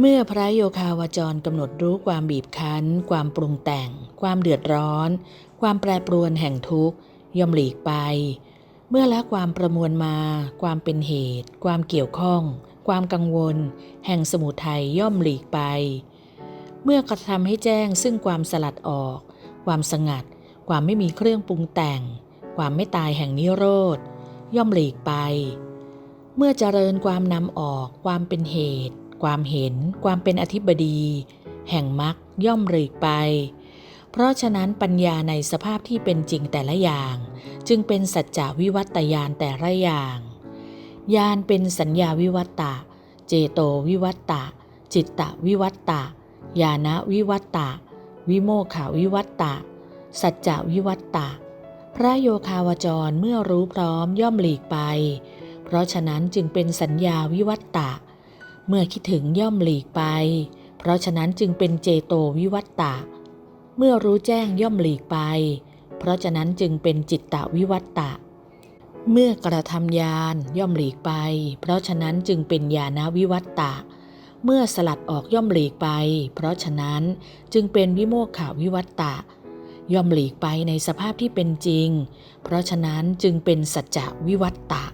เมื่อพระโยคาวจรกำหนดรู้ความบีบคั้น ความปรุงแต่ง ความเดือดร้อน ความแปรปรวนแห่งทุกข์ย่อมหลีกไป เมื่อละความประมวลมา ความเป็นเหตุ ความเกี่ยวข้อง ความกังวล แห่งสมุทัยย่อมหลีกไป เมื่อกระทำให้แจ้งซึ่งความสลัดออก ความสงัด ความไม่มีเครื่องปรุงแต่ง ความไม่ตายแห่งนิโรธ ย่อมหลีกไป เมื่อเจริญความนำออก ความเป็นเหตุ ความเห็นความเป็นอธิบดี แห่งมรรคย่อมหลีกไป เพราะฉะนั้นปัญญาในสภาพที่เป็นจริงแต่ละอย่าง จึงเป็นสัจจวิวัตยานแต่ละอย่างญาณเป็นสัญญาวิวัตตะ เจโตวิวัตตะ จิตตวิวัตตะญาณวิวัตตะ วิโมขาวิวัตตะ สัจจวิวัตตะ พระโยคาวจรเมื่อรู้พร้อมย่อมหลีกไป เพราะฉะนั้นจึงเป็นสัญญาวิวัตตะ เมื่อคิดถึงย่อมหลีกไป เพราะฉะนั้นจึงเป็นเจโตวิวัตตะ เมื่อรู้แจ้งย่อมหลีกไป เพราะฉะนั้นจึงเป็นจิตตวิวัตตะ เมื่อกระทำญาณย่อมหลีกไป เพราะฉะนั้นจึงเป็นญาณวิวัตตะ เมื่อสลัดออกย่อมหลีกไป เพราะฉะนั้นจึงเป็นวิโมกขาวิวัตตะ ย่อมหลีกไปในสภาพที่เป็นจริง เพราะฉะนั้นจึงเป็นสัจจวิวัตตะ